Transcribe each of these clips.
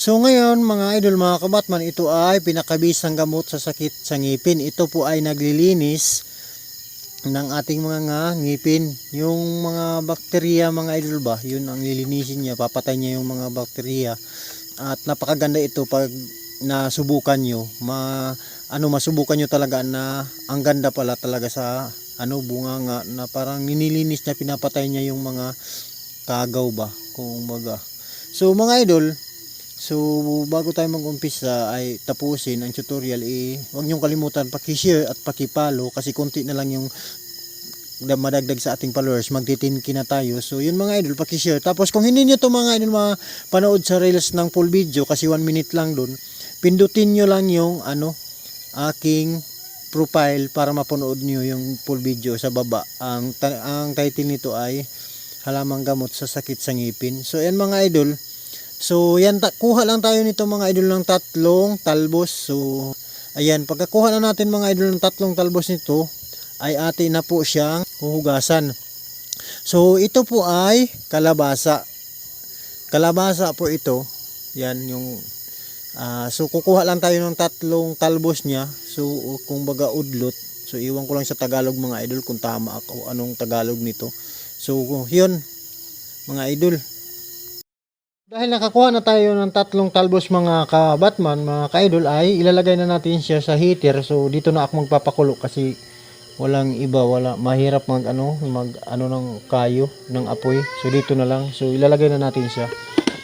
So ngayon mga idol mga kabatman ito ay pinakabisang gamot sa sakit sa ngipin. Ito po ay naglilinis ng ating mga nga ngipin. Yung mga bakterya mga idol ba, yun ang lilinisin niya, papatay niya yung mga bakterya. At napakaganda ito pag nasubukan nyo. Ma, ano, masubukan nyo talaga na ang ganda pala talaga sa ano bunga nga na parang ninilinis niya, pinapatay niya yung mga kagaw ba, kung baga. So mga idol, So, bago tayo mag-umpisa ay tapusin ang tutorial, eh, huwag niyong kalimutan paki-share at paki-follow kasi konti na lang yung da- madagdag sa ating followers. Magtitinki na tayo. So, yun mga idol, paki-share. Tapos, kung hindi niyo to mga idol mapanood sa reels ng full video kasi 1 minute lang dun, pindutin niyo lang yung ano, aking profile para mapanood niyo yung full video sa baba. Ang, ang title nito ay halamang gamot sa sakit sa ngipin. So, yan mga idol, So, yan, kuha lang tayo nito mga idol ng tatlong talbos. So, ayan, pagkakuha na natin mga idol ng tatlong talbos nito, ay atin na po siyang huhugasan. So, ito po ay kalabasa. Kalabasa po ito. Yan, yung, ah, so kukuha lang tayo ng tatlong talbos niya. So, kung baga udlot. So, iwan ko lang sa Tagalog mga idol kung tama ako anong Tagalog nito. So, yun, mga idol. Dahil nakakuha na tayo ng tatlong talbos mga ka-Batman, mga ka-idol, ay ilalagay na natin siya sa heater. So, dito na ako magpapakulo kasi walang iba, wala, mahirap mag, ano, mag, ano ng kayo, ng apoy. So, dito na lang. So, ilalagay na natin siya.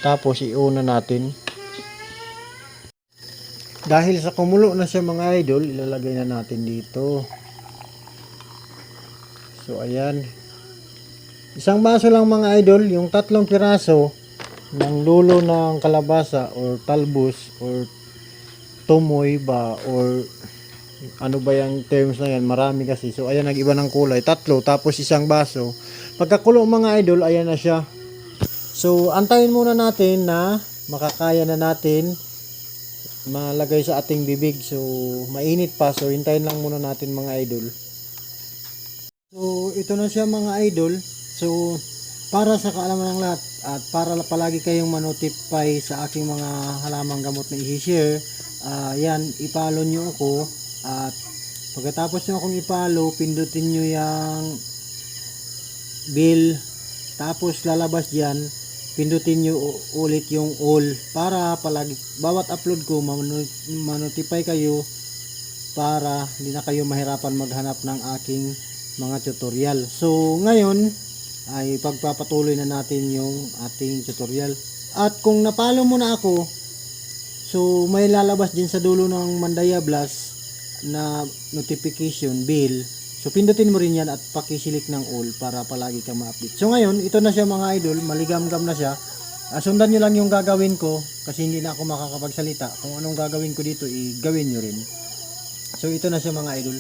Tapos, iuna natin. Dahil sa kumulo na siya mga idol, ilalagay na natin dito. So, ayan. Isang baso lang mga idol, yung tatlong piraso, ng lulo ng kalabasa or talbos or tumoy ba or ano ba yung terms na yan? Marami kasi. So ayan nag-iba ng kulay. Tatlo tapos isang baso. Pagkakulo mga idol ayan na siya. So antayin muna natin na makakaya na natin. Malagay sa ating bibig. So mainit pa. So hintayin lang muna natin mga idol. So ito na siya mga idol. So para sa kaalaman ng lahat at para palagi kayong manotify sa aking mga halamang gamot na i-share, ah, yan, ipalo nyo ako at pagkatapos nyo akong ipalo, pindutin nyo yung bill tapos lalabas dyan, pindutin nyo ulit yung all para palagi, bawat upload ko, manotify kayo para hindi na kayo mahirapan maghanap ng aking mga tutorial. So, ngayon, ay pagpapatuloy na natin yung ating tutorial. At kung napalo mo na ako, so may lalabas din sa dulo ng Mandaya Blast na notification bill. So pindutin mo rin yan at pakisilik ng all para palagi kang ma-update. So ngayon, ito na siya mga idol, maligam-gam na siya. Ah, sundan nyo lang yung gagawin ko kasi hindi na ako makakapagsalita. Kung anong gagawin ko dito, i-gawin nyo rin. So ito na siya mga idol.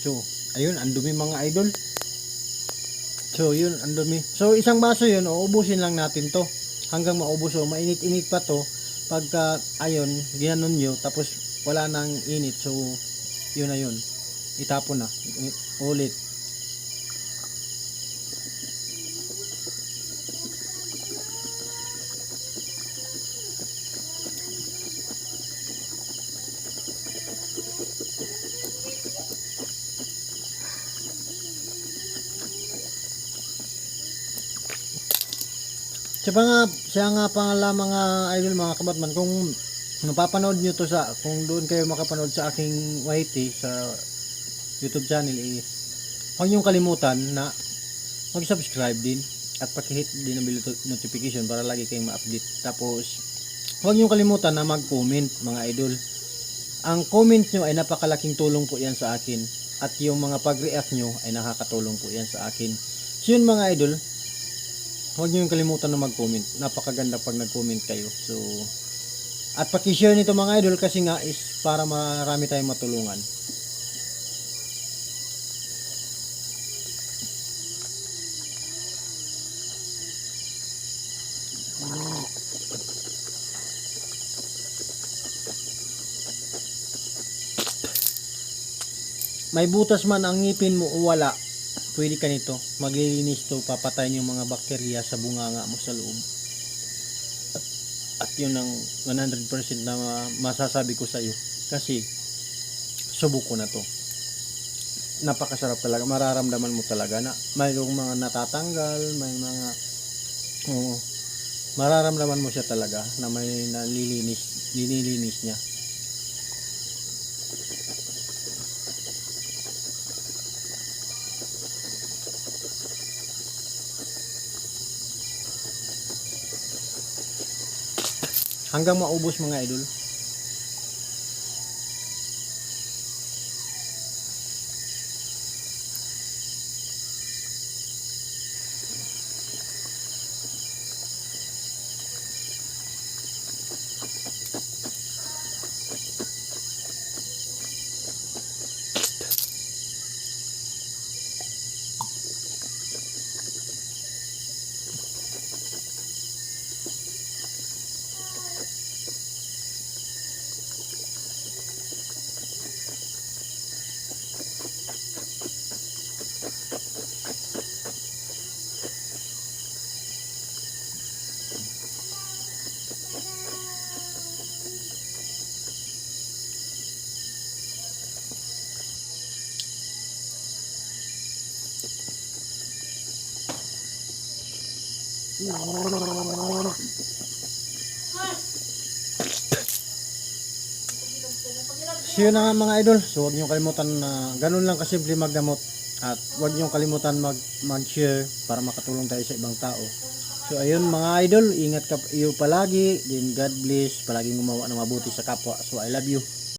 So, ayun, ang dumi mga idol. So, yun, ang dumi. So, isang baso yun, uubusin lang natin to. Hanggang maubos. So, mainit-init pa to. Pagka, ayun, ginanon nyo, tapos wala nang init. So, yun na yun. Itapon na. Ulit. Siya pa nga, siya nga pala mga idol mga kabatman kung napapanood nyo to sa kung doon kayo makapanood sa aking YT sa YouTube channel eh huwag niyong kalimutan na mag-subscribe din at paki-hit din ang notification para lagi kayong ma-update. Tapos huwag niyong kalimutan na mag-comment mga idol. Ang comment nyo ay napakalaking tulong po yan sa akin at yung mga pag-react nyo ay nakakatulong po yan sa akin. So yun mga idol, huwag niyo yung kalimutan na mag-comment. Napakaganda pag nag-comment kayo. So, at paki-share nito mga idol kasi nga is para marami tayong matulungan. May butas man ang ngipin mo o wala, pwede ka nito. Maglilinis to, papatayin yung mga bakterya sa bunganga mo sa loob. At, at yun ang 100% na ma- masasabi ko sa iyo. Kasi, subok ko na to. Napakasarap talaga. Mararamdaman mo talaga na mayroong mga natatanggal, may mga oo, mararamdaman mo siya talaga na may nalilinis, linilinis niya. Hanggang maubos mga idol. So yun na nga mga idol. So huwag niyo kalimutan na ganun lang kasimple magdamot. At huwag niyo kalimutan mag mag-share para makatulong tayo sa ibang tao. So ayun mga idol, ingat ka iyo palagi. Then God bless. Palaging gumawa ng mabuti sa kapwa. So I love you.